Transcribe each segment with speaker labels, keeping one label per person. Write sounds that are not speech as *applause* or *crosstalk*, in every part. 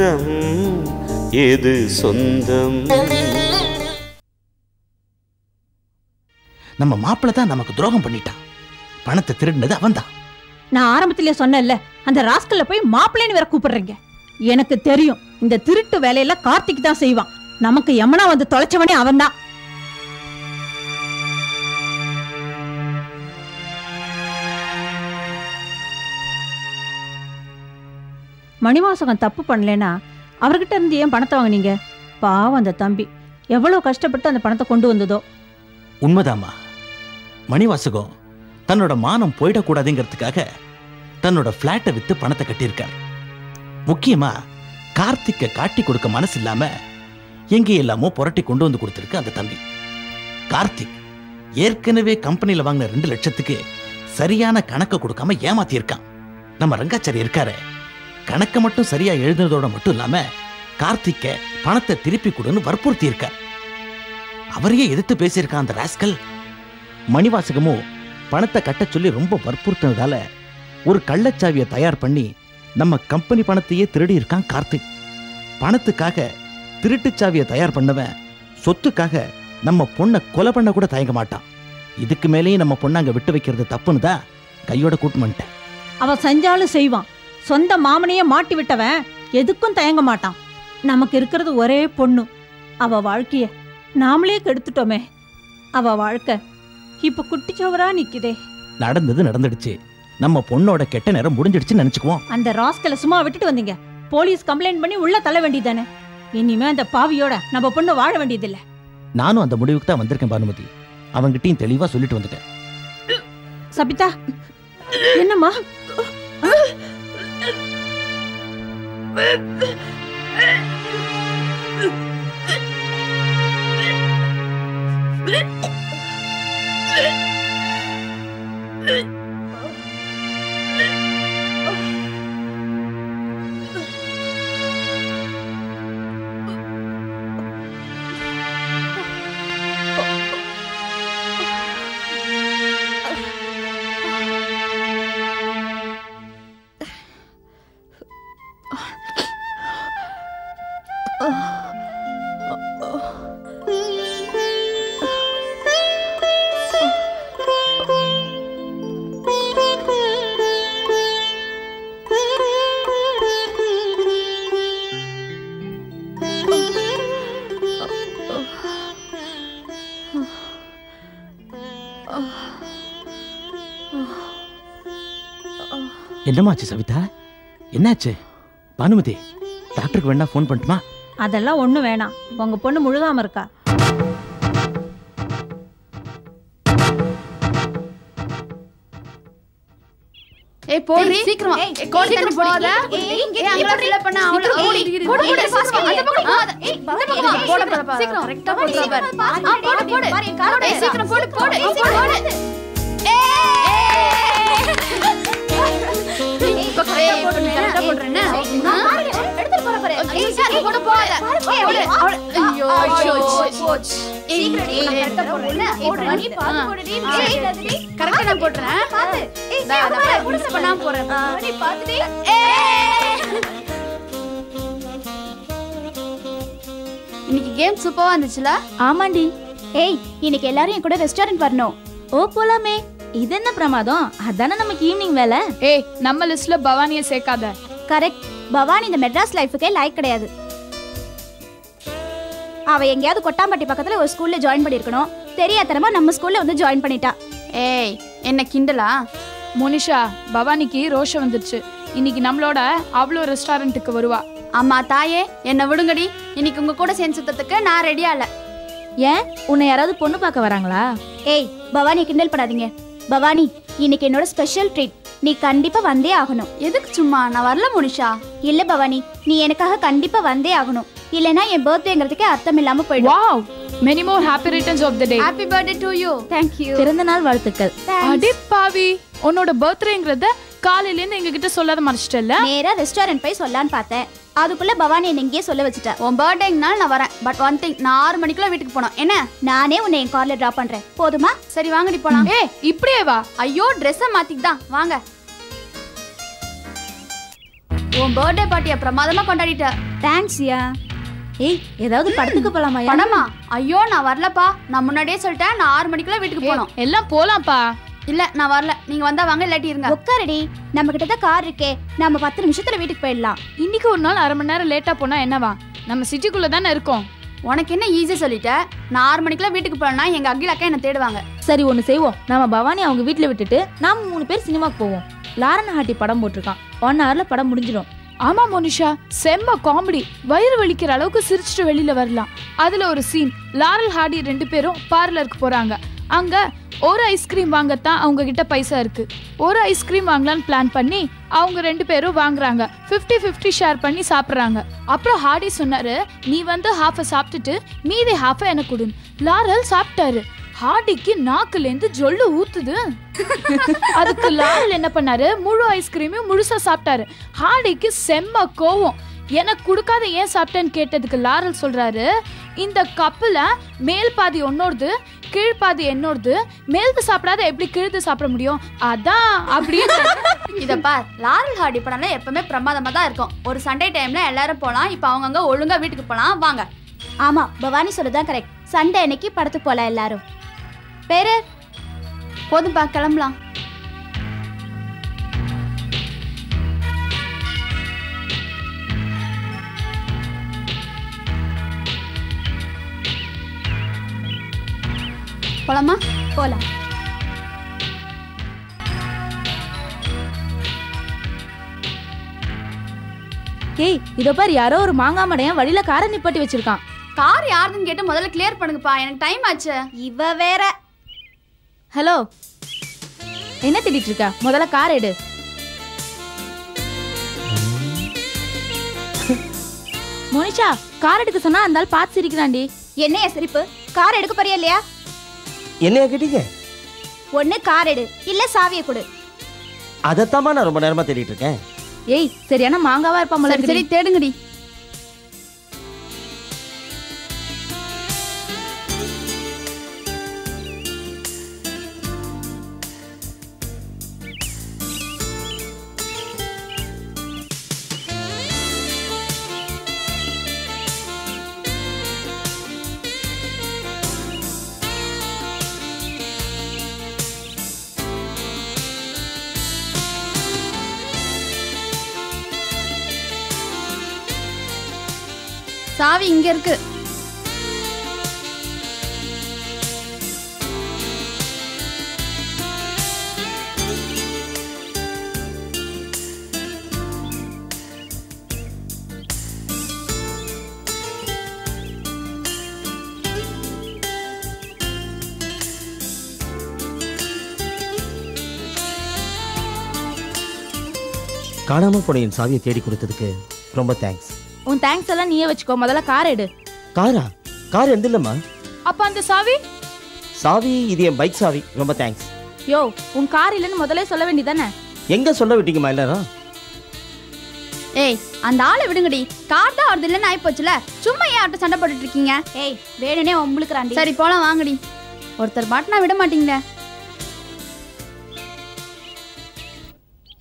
Speaker 1: பந்தம் எது சொந்தம்?
Speaker 2: நம்ம மாப்பிள்ள தான் நமக்கு துரோகம் பண்ணிட்டான். பணத்தை திருடினது அவன்தான்.
Speaker 3: நான் ஆரம்பத்திலே சொன்னேன்ல அந்த ராஸ்கல்ல போய் மாப்பிள்ளைன்னு வேற கூப்பிடுறீங்க. எனக்கு தெரியும் இந்த திருட்டு வேலையில கார்த்திக் தான் செய்வான். நமக்கு யமுனா வந்து தொலைச்சவனே அவன்தான். மணிவாசகம் தப்பு பண்ணலனா அவர்கிட்ட இருந்து ஏன் பணத்தை வாங்குனீங்க? பாவம் அந்த தம்பி. எவ்வளவு கஷ்டப்பட்டு அந்த பணத்தை கொண்டு வந்ததோ.
Speaker 2: உண்மைதாம்மா. மணிவாசகம் தன்னோட மானம் போயிடக்கூடாதுங்கிறதுக்காக தன்னோட பிளாட்டை வித்து பணத்தை கட்டியிருக்கார். முக்கியமா கார்த்திக்க காட்டி கொடுக்க மனசு இல்லாம எங்கே எல்லாமோ புரட்டி கொண்டு வந்து கொடுத்துருக்கு அந்த தம்பி. கார்த்திக் ஏற்கனவே கம்பெனில வாங்கின ரெண்டு லட்சத்துக்கு சரியான கணக்கை கொடுக்காம ஏமாத்தியிருக்கான். நம்ம ரங்காச்சாரி இருக்காரு. கணக்கை மட்டும் சரியா எழுதுனதோட மட்டும் இல்லாம கார்த்திக்க பணத்தை திருப்பி கொடுன்னு வற்புறுத்தி இருக்க அவரையே எதிர்த்து பேசியிருக்கான் அந்த ராஸ்கல். மணிவாசகமும் பணத்தை கட்டச் சொல்லி ரொம்ப வற்புறுத்தினதால ஒரு கள்ளச்சாவியை தயார் பண்ணி நம்ம கம்பெனி பணத்தையே திருடி இருக்கான் கார்த்திக். பணத்துக்காக திருட்டுச் சாவியை தயார் பண்ணவன் சொத்துக்காக நம்ம பொண்ணை கொலை பண்ண கூட தயங்க மாட்டான். இதுக்கு மேலேயும் நம்ம பொண்ணை அங்க விட்டு வைக்கிறது தப்புன்னு தான் கையோட கூட்டு வந்துட்டேன்.
Speaker 3: அவன் செஞ்சாலும் செய்வான். சொந்த மாமனையே மாட்டி விட்டவன் எதுக்கும் தயங்க மாட்டான். நமக்கு இருக்கிறது ஒரே பொண்ணு. அவ வாழ்க்கைய நாமளே கெடுத்துட்டோமே. அவ வாழ்க்கை இப்ப குட்டிச்சோவரா நிக்குதே.
Speaker 2: நடந்தது நடந்துடுச்சு. நம்ம பொண்ணோட கெட்ட நேரம் முடிஞ்சிடுச்சுன்னு நினைச்சுக்குவோம்.
Speaker 3: அந்த ராஸ்கலை சும்மா விட்டுட்டு வந்தீங்க. போலீஸ் கம்ப்ளைண்ட் பண்ணி உள்ள தள்ள வேண்டியதானே இனிமே அந்த பாவியோட நம்ம பொண்ணு வாழ வேண்டியதில்ல.
Speaker 2: நானும் அந்த முடிவுக்கு தான் வந்திருக்கேன் பானுமதி. அவங்கிட்டையும் தெளிவா சொல்லிட்டு வந்துட்டேன்.
Speaker 3: சபிதா என்னம்மா? Ugh.
Speaker 2: என்னமாச்சு சவிதா? என்னாச்சு? பானுமதி டாக்டருக்கு வேணா ஃபோன் பண்ணட்டுமா?
Speaker 3: அதெல்லாம் ஒண்ணும் வேணாம். உங்க பொண்ணு முழுகாம இருக்கா.
Speaker 4: ஏய் போடி. சீக்கிரம். கோட்
Speaker 5: சீக்கிரம்
Speaker 4: தண்ணி
Speaker 5: ஏய்,
Speaker 4: அங்க. ஃபில் பண்ண அவள. ஓடி
Speaker 5: போடு. போடு,
Speaker 4: ஃபாஸ்ட் அந்த பக்கம்
Speaker 5: ஏய்,
Speaker 4: போட போட. கரெக்ட்டா போடு பாரு ஆ போடு போடு
Speaker 5: பாரு,
Speaker 4: போடு போடு. போடு போடு. ஏய், இன்னைக்கு கேம் சூப்பரா இருந்துச்சுல?
Speaker 5: ஆமாண்டி. ஏய் இன்னைக்கு எல்லாரும் என் கூட ரெஸ்டாரண்ட் வரணும். ஓ போலாமே. இது என்ன பிரமாதம்? அதானே நமக்கு ஈவினிங் வேலை?
Speaker 6: ஏய் நம்ம லிஸ்ட்ல பவானிய சேர்க்காத.
Speaker 5: கரெக்ட் பவானி இந்த மெட்ராஸ் லைஃபுக்கே லைக் கிடையாது. அவ எங்கேயாவது கொட்டாம்பட்டி பக்கத்துல ஒரு ஸ்கூல்ல ஜாயின் பண்ணிருக்கணும் தெரியாதனமா நம்ம ஸ்கூல்ல வந்து ஜாயின் பண்ணிட்டா.
Speaker 4: ஏய் என்ன கிண்டலா?
Speaker 6: மோனிஷா பவானிக்கு ரோஷம் வந்துருச்சு. இன்னைக்கு நம்மளோட அவ்வளோ ரெஸ்டாரண்ட்டுக்கு வருவா.
Speaker 4: அம்மா தாயே என்ன விடுங்கடி. இன்னைக்கு உங்க கூட சேர்ந்து சுத்தத்துக்கு நான் ரெடியா இல்ல.
Speaker 5: ஏன்? உன்னை யாராவது பொண்ணு பார்க்க வராங்களா? ஏய் பவானி கிண்டல் பண்ணாதீங்க. பவானி இன்னைக்கு என்னோட ஸ்பெஷல் ட்ரீட் நீ கண்டிப்பா வந்தே ஆகணும்.
Speaker 4: எதுக்கு சும்மா? நான் வரல முனிஷா.
Speaker 5: இல்ல பவானி நீ எனக்காக கண்டிப்பா வந்தே ஆகணும். இல்லனா என் பர்த்டேங்கிறதுக்கே அர்த்தம் இல்லாம போயிடும்.
Speaker 6: Wow many more happy returns of the day
Speaker 4: happy birthday to you
Speaker 5: thank you பிறந்த நாள் வாழ்த்துக்கள்.
Speaker 6: அடே பாவி உன்னோட பர்த்டேங்கிறத காலையில இருந்து எங்க கிட்ட சொல்லாத மறைச்சிட்டல
Speaker 5: நேரா ரெஸ்டாரண்ட் போய் சொல்லலான்னு பார்த்தேன். அதுக்குள்ள பவானி என்ன இங்கேயே சொல்ல வச்சுட்டா.
Speaker 4: உன் பர்த்டேங்கனால நான் வரேன். பட் ஒன் திங் நான் ஆறு மணிக்குள்ள வீட்டுக்கு போனோம். என்ன?
Speaker 5: நானே உன்னை என் கார்ல டிராப் பண்றேன். போதுமா?
Speaker 4: சரி வாங்கடி போலாம்.
Speaker 6: ஏ இப்படியே வா.
Speaker 4: ஐயோ ட்ரெஸ்ஸை மாத்திக்கு தான் வாங்க. உன் பர்த்டே பார்ட்டியை பிரமாதமா கொண்டாடிட்ட.
Speaker 5: தேங்க்ஸ்யா ஏய் ஏதாவது படத்துக்கு போலாமா
Speaker 4: பணமா ஐயோ நான் வரலப்பா. நான் முன்னாடியே சொல்லிட்டேன். நான் ஆறு மணிக்குள்ள வீட்டுக்கு போகணும்
Speaker 6: எல்லாம் போலாம்ப்பா.
Speaker 4: இல்ல நான் வரல. நீங்க வந்தா வாங்க இல்லாட்டி இருங்க.
Speaker 5: உட்காரடி நம்ம கிட்ட தான் கார் இருக்கே. நம்ம பத்து நிமிஷத்துல வீட்டுக்கு போயிடலாம்.
Speaker 6: இன்னைக்கு ஒரு நாள் அரை மணி நேரம் லேட்டா போனா என்னவா? நம்ம சிட்டிக்குள்ள தானே இருக்கோம்.
Speaker 4: உனக்கு என்ன ஈஸி சொல்லிட்டேன் நான் ஆறு மணிக்குள்ள வீட்டுக்கு போனா எங்க அகில் அக்கா என்ன தேடுவாங்க.
Speaker 7: சரி ஒன்று செய்வோம். நாம பவானி அவங்க வீட்டில் விட்டுட்டு நாம மூணு பேர் சினிமாக்கு போவோம். லாரன் ஹாட்டி படம் போட்டிருக்கான். ஒன் ஹவர்ல படம் முடிஞ்சிடும்.
Speaker 6: ஆமா மோனிஷா. செம்ம காமெடி வயிறு வலிக்கிற அளவுக்கு சிரிச்சுட்டு வெளியில வரலாம். அதுல ஒரு சீன் லாரல் ஹார்டி ரெண்டு பேரும் பார்லருக்கு போறாங்க. அங்க ஒரு ஐஸ்கிரீம் வாங்கத்தான் அவங்க கிட்ட பைசா இருக்கு. ஒரு ஐஸ்கிரீம் வாங்கலாம்னு பிளான் பண்ணி அவங்க ரெண்டு பேரும் வாங்குறாங்க. 50 50 ஷேர் பண்ணி சாப்பிட்றாங்க. அப்புறம் ஹார்டி சொன்னாரு நீ வந்து ஹாஃபை சாப்பிட்டுட்டு மீதி ஹாஃபை எனக்கு கொடு. லாரல் சாப்பிட்டாரு. ஹார்டிக்கு நாக்குலேருந்து ஜொல்லு ஊத்துது. அதுக்கு லாரல் என்ன பண்ணாரு? முழு ஐஸ்கிரீமையும் முழுசா சாப்பிட்டாரு. ஹாடிக்கு செம்ம கோவம். எனக்கு கொடுக்காத ஏன் சாப்பிட்டேன்னு கேட்டதுக்கு லாரல் சொல்றாரு இந்த கப்பில் மேல் பாதி ஒன்னோடது கீழ் பாதி என்னோடது மேல்து சாப்பிடாத எப்படி கீழ்து சாப்பிட முடியும்? அதான் அப்படின்னு *laughs*
Speaker 4: இத பார் லாரல் ஹார்டி படம்ல எப்பவுமே பிரமாதமா தான் இருக்கும். ஒரு சண்டே டைம்ல எல்லாரும் போலாம் இப்ப அவங்கங்க ஒழுங்கா வீட்டுக்கு போலாம் வாங்க.
Speaker 5: ஆமா பவானி சொல்லுதான் கரெக்ட் சண்டே அன்னைக்கு படத்துக்கு போலாம் எல்லாரும். பேரு?
Speaker 4: போதும்பா கிளம்பலாம். போலாமா?
Speaker 5: போலாம்.
Speaker 7: ஏய் இதோ பாரு யாரோ ஒரு மாங்காய் மடையன் வழியில காரை நிப்பாட்டி வச்சிருக்கான்.
Speaker 4: கார் யாருதுன்னு கேட்டு முதல்ல கிளியர் பண்ணுங்கப்பா எனக்கு டைம் ஆச்சு.
Speaker 5: இவ வேற.
Speaker 7: ஹலோ என்ன தேடிட்டு இருக்க? முதல்ல கார் எடு. மோனிஷா கார் எடுக்க சொன்னா அந்த ஆள் பார்த்து சிரிக்கிறான்டி.
Speaker 5: என்னைய சிரிப்பு? கார் எடுக்க போறியா இல்லையா?
Speaker 8: என்னைய கேட்டீங்க?
Speaker 5: ஒண்ணு கார் எடு இல்ல சாவியை கொடு.
Speaker 8: அதைத்தாம்மா நான் ரொம்ப நேரமா தேடிட்டு இருக்கேன்.
Speaker 7: ஏய் சரியான மாங்காவா இருப்பா
Speaker 4: சரி தேடுங்கடி. சாவி இங்க இருக்கு.
Speaker 8: காணாமல் போன என் சாவியை தேடி கொடுத்ததுக்கு ரொம்ப தேங்க்ஸ்
Speaker 7: உன் தேங்க்ஸ் எல்லாம் நீயே வச்சுக்கோ. முதல்ல கார் எடு.
Speaker 8: காரா கார் எந்த இல்லம்மா?
Speaker 6: அப்ப அந்த சாவி?
Speaker 8: சாவி இது என் பைக் சாவி. ரொம்ப தேங்க்ஸ்
Speaker 7: யோ உன் கார் இல்லைன்னு முதல்ல சொல்ல வேண்டியதானே
Speaker 8: எங்க சொல்ல விட்டீங்கம்மா எல்லாரும்?
Speaker 4: ஏய் அந்த ஆளை விடுங்கடி. கார் தான் வருது இல்லைன்னு ஆயிப்போச்சுல. சும்மா ஏன் ஆட்ட சண்டை போட்டுட்டு இருக்கீங்க?
Speaker 5: ஏய் வேணுனே உங்களுக்குறாண்டி
Speaker 4: சரி போலாம் வாங்கடி. ஒருத்தர் மாட்டினா விட மாட்டீங்களே.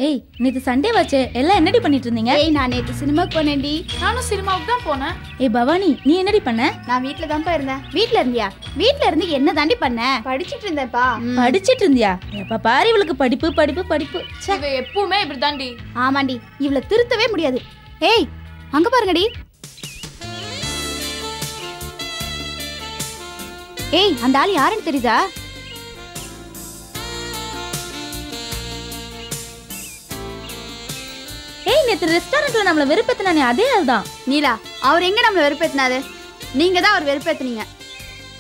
Speaker 7: ஏய் நேத்து சண்டே வச்சே. எல்லாம் என்னடி பண்ணிட்டு இருந்தீங்க
Speaker 5: ஏய் நான் நேத்து சினிமாக்கு போனேன்டி.
Speaker 6: நானும் சினிமாவுக்கு தான் போனேன்.
Speaker 7: ஏய் பவானி நீ என்னடி பண்ண?
Speaker 4: நான் வீட்ல தான்ப்பா இருந்தேன்.
Speaker 5: வீட்ல இருந்தியா? வீட்ல இருந்து என்ன தாண்டி பண்ண?
Speaker 4: படிச்சிட்டு இருந்தேன்ப்பா.
Speaker 7: படிச்சிட்டு இருந்தியா? எப்ப பாரு இவளுக்கு படிப்பு படிப்பு படிப்பு.
Speaker 6: இவ எப்பவுமே இப்படிதாண்டி
Speaker 5: ஆமாண்டி இவள திருத்தவே முடியாது. ஏய் அங்க பாருங்கடி. ஏய் அந்த ஆள் யாருன்னு தெரியுதா?
Speaker 7: நேத்து ரெஸ்டாரண்ட்ல நம்மள வெறுப்பேத்தினானே அதே ஆள் தான்
Speaker 4: நீலா அவர் எங்க நம்மள வெறுப்பேத்தினாரு? நீங்க தான் அவர் வெறுப்பேத்துனீங்க.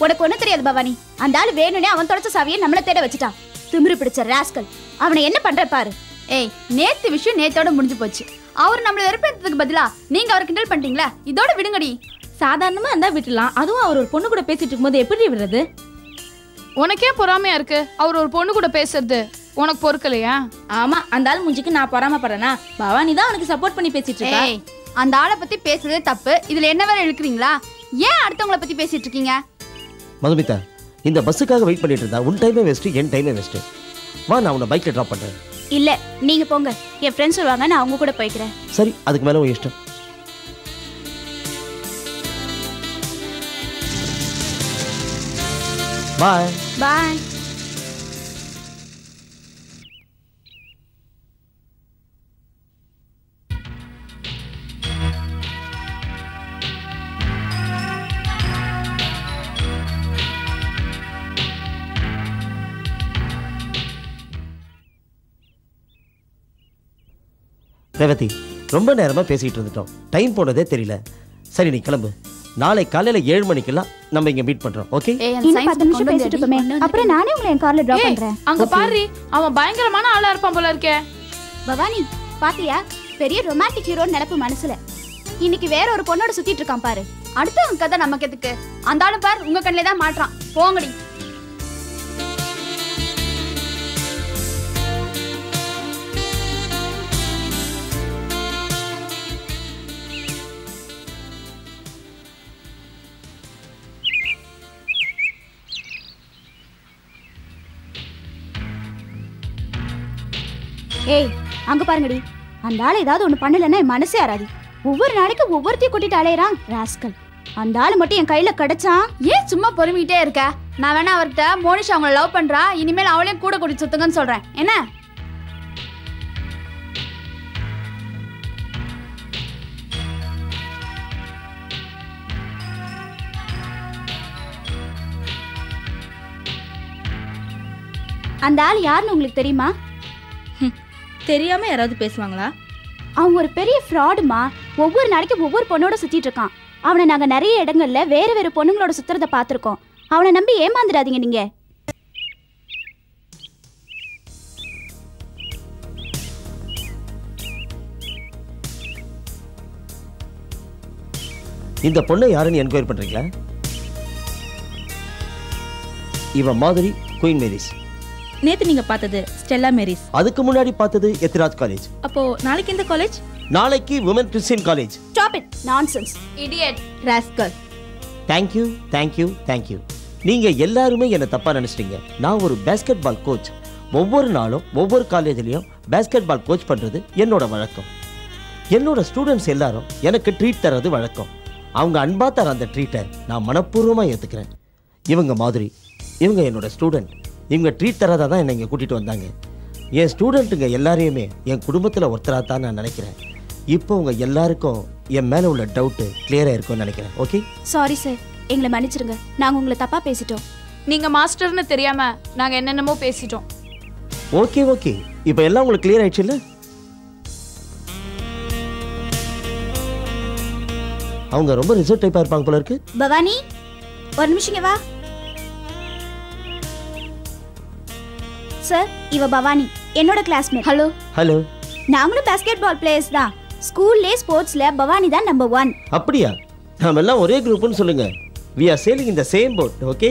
Speaker 5: உனக்கு ஒண்ணு தெரியாது பவானி. அந்த ஆள் வேணும்னே அவன் தொடச்ச சாவியை நம்மள தேட வச்சுட்டான். திமிரு பிடிச்ச ராஸ்கல் அவனை என்ன பண்ற பாரு.
Speaker 4: ஏய் நேத்து விஷயம் நேத்தோட முடிஞ்சு போச்சு. அவர் நம்மள வெறுப்பேத்ததுக்கு பதிலா நீங்க அவர் கிண்டல் பண்ணிட்டீங்களா? இதோட விடுங்கடி.
Speaker 7: சாதாரணமா இருந்தா விட்டுலாம். அதுவும் அவர் ஒரு பொண்ணு கூட பேசிட்டு இருக்கும்போது எப்படி விடுறது?
Speaker 6: உனக்கே பொறாமையா இருக்கு. அவர் ஒரு பொண்ணு கூட பேசுறது. உனக்கு பொறுக்கலையா?
Speaker 7: ஆமா அந்த ஆள் முஞ்சுக்கு நான் பொறாமப்படுறேனா? பவானி தான் உனக்கு சப்போர்ட் பண்ணி பேசிட்டு இருக்கா
Speaker 4: அந்த ஆளை பத்தி பேசுறதே தப்பு. இதுல என்ன வேற இருக்கிறீங்களா ஏன் அடுத்தவங்கள பத்தி பேசிட்டு இருக்கீங்க
Speaker 8: மதுமிதா இந்த பஸ்ஸுக்காக வெயிட் பண்ணிட்டு இருந்தா உன் டைமே வேஸ்ட் என் டைமே வேஸ்ட் வா நான் உன்னை பைக்ல டிராப் பண்றேன்.
Speaker 5: இல்ல நீங்க போங்க. என் ஃப்ரெண்ட்ஸ் வருவாங்க நான் அவங்க கூட போய்க்கிறேன்.
Speaker 8: சரி அதுக்கு மேல உன் இஷ்டம். பாய்
Speaker 5: பாய்
Speaker 8: ரேவதி ரொம்ப நேரமா பேசிட்டு இருந்துட்டோம். டைம் போனதே தெரியல. சரி நீ கிளம்பு. நாளை காலையில ஏழு மணிக்கெல்லாம் நம்ம இங்க மீட் பண்றோம். ஓகே
Speaker 5: இன்னும் பத்து நிமிஷம் பேசிட்டு இருப்போமே. அப்புறம் நானே உங்களை என் கார்ல டிராப்
Speaker 6: ஏய்,
Speaker 5: பண்றேன்.
Speaker 6: அங்க பாரு. அவன் பயங்கரமான ஆளா இருப்பான் போல இருக்கே.
Speaker 5: பவானி பாத்தியா? பெரிய ரொமான்டிக் ஹீரோன்னு நினைப்பு மனசுல. இன்னைக்கு வேற ஒரு பொண்ணோட சுத்திட்டு இருக்கான் பாரு.
Speaker 4: அடுத்தவங்க கதை நமக்கு எதுக்கு? அந்த ஆளு பார் உங்க கண்ணிலே தான் மாட்றான் போங்கடி.
Speaker 5: ஏய் அங்க பாருங்கடி. அந்த ஆள் ஏதாவது ஒண்ணு பண்ணலன்னா என் மனசே ஆறாது. ஒவ்வொரு நாளைக்கு ஒவ்வொருத்தையும் கூட்டிட்டு அலையறான் ராஸ்கல். அந்த ஆள் மட்டும் என் கையில கிடைச்சான்
Speaker 4: ஏன் சும்மா பொறுமிக்கிட்டே இருக்க? நான் வேணா அவர்கிட்ட மோனிஷா அவங்கள லவ் பண்றா இனிமேல் அவளையும் கூட கூட்டி சுத்துங்கன்னு சொல்றேன். என்ன?
Speaker 5: அந்த ஆள் யாருன்னு உங்களுக்கு தெரியுமா?
Speaker 7: தெரியாம யாராவது பேசுவாங்களா?
Speaker 5: அவன் ஒரு பெரிய ஃப்ராடுமா ஒவ்வொரு நாளைக்கு ஒவ்வொரு பொண்ணோட சுத்திட்டு இருக்கான். அவனை நாங்க நிறைய இடங்கள்ல வேற வேற பொண்ணுங்களோட சுத்துறத பார்த்திருக்கோம். அவனை நம்பி ஏமாந்துடாதீங்க நீங்க.
Speaker 8: இந்த பொண்ணை யாருன்னு என்கொயரி பண்றீங்களா? இவன் மாதிரி குயின் மேரிஸ்
Speaker 7: நேத்து நீங்க பார்த்தது ஸ்டெல்லா மேரிஸ்.
Speaker 8: அதுக்கு முன்னாடி பார்த்தது எத்திராஜ் காலேஜ்.
Speaker 7: அப்போ நாளைக்கு இந்த காலேஜ்?
Speaker 8: நாளைக்கு women Christian college
Speaker 5: stop it nonsense
Speaker 4: idiot
Speaker 7: rascal
Speaker 8: thank you thank you thank you நீங்க எல்லாருமே என்ன தப்பா நினைச்சிட்டீங்க. நான் ஒரு பேஸ்கெட் பால் கோச் ஒவ்வொரு நாளும் ஒவ்வொரு காலேஜ்லயும் பேஸ்கெட் பால் கோச் பண்றது என்னோட வழக்கம். என்னோட ஸ்டூடெண்ட்ஸ் எல்லாரும் எனக்கு ட்ரீட் தர்றது வழக்கம். அவங்க அன்பா தர அந்த ட்ரீட்டை நான் மனப்பூர்வமா ஏத்துக்கிறேன். இவங்க மாதிரி இவங்க என்னோட ஸ்டூடெண்ட் இவங்க ட்ரீட் தரதா தான் என்னை இங்கே கூட்டிட்டு வந்தாங்க. என் ஸ்டூடெண்ட்டுங்க எல்லாரையுமே என் குடும்பத்தில் ஒருத்தராக தான் நான் நினைக்கிறேன். இப்போ உங்க எல்லாருக்கும் என் மேலே உள்ள டவுட்டு கிளியராக இருக்கும்னு நினைக்கிறேன். ஓகே
Speaker 5: சாரி சார் எங்களை மன்னிச்சிருங்க. நாங்க உங்களை தப்பா பேசிட்டோம்.
Speaker 6: நீங்க மாஸ்டர்னு தெரியாம நாங்க என்னென்னமோ பேசிட்டோம்.
Speaker 8: ஓகே ஓகே இப்போ எல்லாம் உங்களுக்கு கிளியர் ஆயிடுச்சுல்ல அவங்க ரொம்ப ரிசர்வ் டைப்பாக இருப்பாங்க போல இருக்கு.
Speaker 5: பவானி ஒரு நிமிஷம் வா. சார் இவ பவானி என்னோட கிளாஸ்மேட்
Speaker 4: ஹலோ
Speaker 8: ஹலோ
Speaker 5: நாங்களும் பாஸ்கெட் பால் பிளேயர்ஸ் தான். ஸ்கூல்லே ஸ்போர்ட்ஸ்ல பவானி தான் நம்பர் ஒன்
Speaker 8: அப்படியா? நாம எல்லாம் ஒரே குரூப்னு சொல்லுங்க. We are sailing in the same boat okay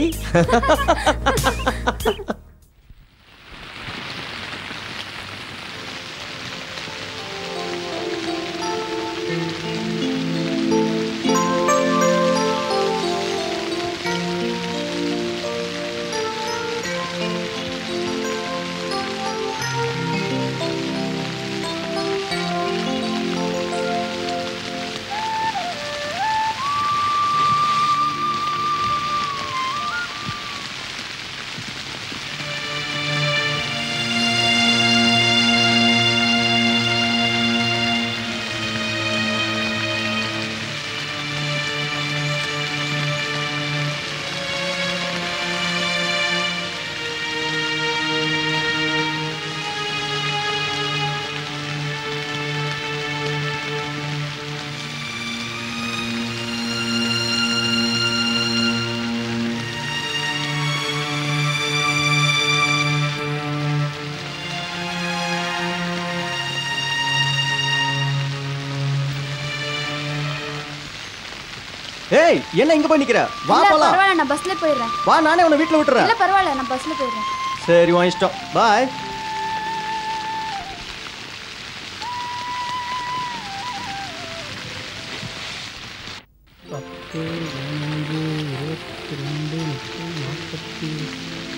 Speaker 9: ஏய் என்ன இங்க போய் நிக்கிற? வா போலாம்.
Speaker 4: பரவாயில்ல நான் பஸ்ல போயிடுறேன்.
Speaker 9: வா நானே உன்னை வீட்ல விட்டுறேன்.
Speaker 4: இல்ல பரவாயில்ல நான் பஸ்ல போயிடுறேன்.
Speaker 9: சரி உன் இஷ்டம். பாய்.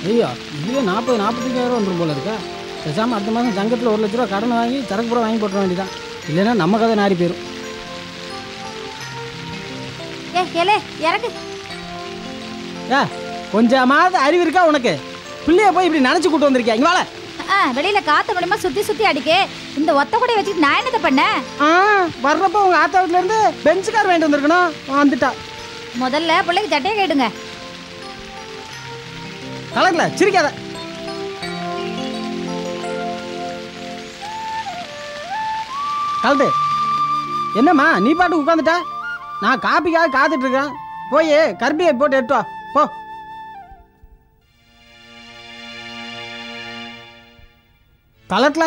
Speaker 10: ஐயோ இதுவே நாற்பது நாற்பத்தஞ்சாயிரம் வந்துடும் போல இருக்கா? பேசாமல் அடுத்த மாதம் சங்கத்தில் ஒரு லட்ச ரூபா கடன் வாங்கி சரக்கு பூரா வாங்கி போட்டுற வேண்டியதான் இல்லைன்னா நம்ம கதை நாரி போயிடும்
Speaker 5: ஏ கேளே இறக்கு
Speaker 10: ஏ கொஞ்சமாவது அறிவு இருக்கா உனக்கு? பிள்ளைய போய் இப்படி நினைச்சு கூட்டு வந்திருக்கியா? இங்க வாழ
Speaker 11: ஆ வெளியில காத்து மூலமா சுத்தி சுத்தி அடிக்கே. இந்த ஒத்த கூட வச்சுட்டு நான் என்னத பண்ணேன்
Speaker 10: ஆ வர்றப்ப உங்க ஆத்தா வீட்டுல இருந்து பெஞ்ச் கார் வாங்கிட்டு வந்திருக்கணும். வந்துட்டா.
Speaker 11: முதல்ல பிள்ளைக்கு சட்டையை கேடுங்க
Speaker 10: கலக்கல சிரிக்காத. கலட்டு என்னம்மா நீ பாட்டு உட்காந்துட்ட நான் காப்பிக்காக காத்துட்டு இருக்கேன் போய் கருப்பியை போட்டு எடுத்து போ. கலட்டல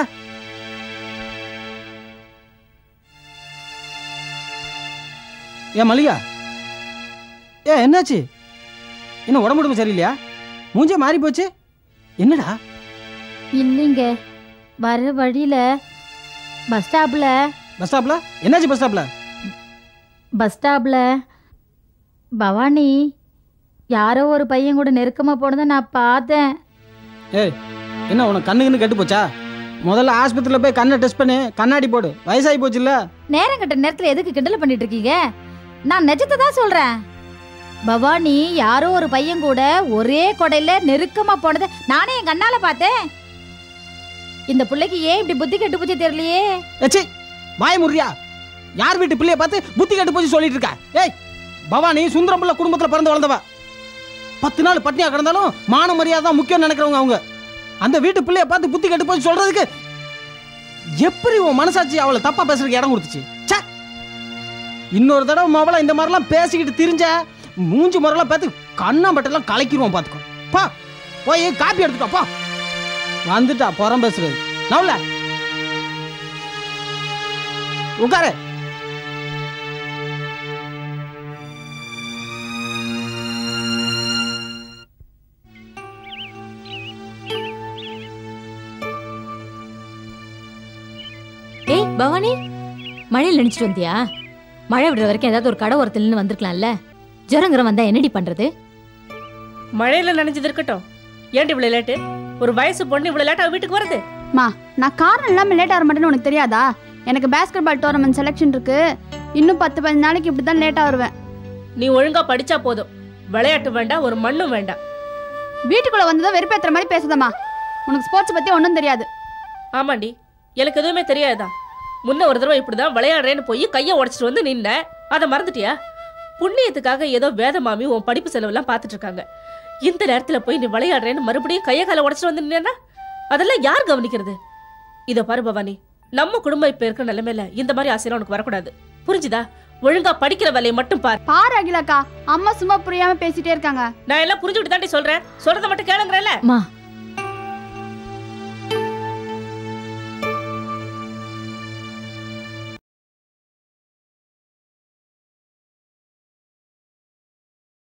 Speaker 10: ஏன் மல்லிகா? ஏ என்னாச்சு? என்ன உடம்பு உடம்பு சரியில்லையா? மூஞ்சே மாறி போச்சு. என்னடா?
Speaker 11: இல்லைங்க. வர வழியில பஸ் ஸ்டாப்ல.
Speaker 10: பஸ் ஸ்டாப்ல? என்னாச்சு பஸ் ஸ்டாப்ல?
Speaker 11: பஸ் ஸ்டாப்ல. பவானி யாரோ ஒரு பையன் கூட நெருக்கமா போனதை நான் பார்த்தேன்.
Speaker 10: ஏய் என்ன உனக்கு கண்ணு கண்ணு கெட்டு போச்சா? முதல்ல ஆஸ்பத்திரியில் போய் கண்ணை டெஸ்ட் பண்ணு கண்ணாடி போடு. வயசாகி போச்சுல்ல?
Speaker 11: நேரம் கட்ட நேரத்துல எதுக்கு கிண்டல் பண்ணிட்டு இருக்கீங்க? நான் நிஜத்தை தான் சொல்றேன். பவானி யாரோ ஒரு பையன் கூட ஒரே கொடையில நெருக்கமா போனதை நானே என் கண்ணால பார்த்தேன். இந்த பிள்ளைக்கு ஏன் இப்படி புத்தி கெட்டு போச்சு தெரியலையே?
Speaker 10: வாய முறியா யார் வீட்டு பிள்ளைய பார்த்து புத்தி கெட்டு போச்சு சொல்லிட்டு இருக்கா? ஏய் பவானி சுந்தரம் பிள்ளை குடும்பத்துல பிறந்து வளர்ந்தவ. பத்து நாள் பட்னியா கிடந்தாலும் மான மரியாதை தான் முக்கியம் நினைக்கிறவங்க அவங்க. அந்த வீட்டு பிள்ளைய பார்த்து புத்தி கெட்டு போச்சு சொல்றதுக்கு எப்படி உன் மனசாட்சி அவளை தப்பா பேசுறதுக்கு இடம் கொடுத்துச்சு? சே இன்னொரு தடவை மவளை இந்த மாதிரிலாம் பேசிக்கிட்டு திரிஞ்ச மூஞ்சி முறையெல்லாம் பார்த்து கண்ணாம்பட்டெல்லாம் கலக்கிடுவோம் பார்த்துக்கோ. பா போய் காப்பி எடுத்துட்டா பா. வந்துட்டா புறம் பேசுறது. நவுல. உட்காரு.
Speaker 12: பவானி மழையில் நினைச்சிட்டு வந்தியா? மழை விடுற வரைக்கும் ஏதாவது ஒரு கடை ஓரத்துல நின்னு வந்திருக்கலாம்ல. ஜுரங்கிற வந்தா என்னடி பண்றது?
Speaker 13: மழையில நனைஞ்சது இருக்கட்டும். ஏன்டி இவ்வளவு லேட்டு ஒரு வயசு பொண்ணு இவ்வளவு லேட்டா வீட்டுக்கு வருது
Speaker 5: மா நான் காரணம் இல்லாமல் லேட் ஆக மாட்டேன்னு உனக்கு தெரியாதா? எனக்கு பேஸ்கெட் பால் டோர்னமெண்ட் செலெக்ஷன் இருக்கு. இன்னும் பத்து பதினஞ்சு நாளைக்கு இப்படி தான் லேட்டாக வருவேன்.
Speaker 13: நீ ஒழுங்கா படிச்சா போதும். விளையாட்டு வேண்டாம் ஒரு மண்ணும் வேண்டாம்.
Speaker 5: வீட்டுக்குள்ள வந்ததும் வெறுப்பேத்துற மாதிரி பேசுதம்மா. உனக்கு ஸ்போர்ட்ஸ் பத்தி ஒன்றும் தெரியாது.
Speaker 13: ஆமாண்டி. எனக்கு எதுவுமே தெரியாதா முன்ன ஒரு தடவை இப்படிதான் விளையாடுறேன்னு போய் கையை உடைச்சிட்டு வந்து நின்ன. அதை மறந்துட்டியா? புண்ணியத்துக்காக ஏதோ வேத மாமி உன் படிப்பு செலவெல்லாம் பார்த்துட்டு இருக்காங்க. இந்த நேரத்துல போய் நீ விளையாடுறேன்னு மறுபடியும் கையை காலை உடைச்சிட்டு வந்து நின்னா அதெல்லாம் யார் கவனிக்கிறது? இத பாரு பவானி நம்ம குடும்பம் இப்ப இருக்கிற நிலைமையில இந்த மாதிரி ஆசையெல்லாம் உனக்கு வரக்கூடாது. புரிஞ்சுதா? ஒழுங்கா படிக்கிற வேலையை மட்டும் பார்.
Speaker 5: பாரு அகிலாக்கா அம்மா சும்மா புரியாம பேசிட்டே இருக்காங்க.
Speaker 13: நான் எல்லாம் புரிஞ்சுக்கிட்டு தாண்டி சொல்றேன். சொல்றதை மட்டும் கேளுங்கிறல்ல
Speaker 12: மா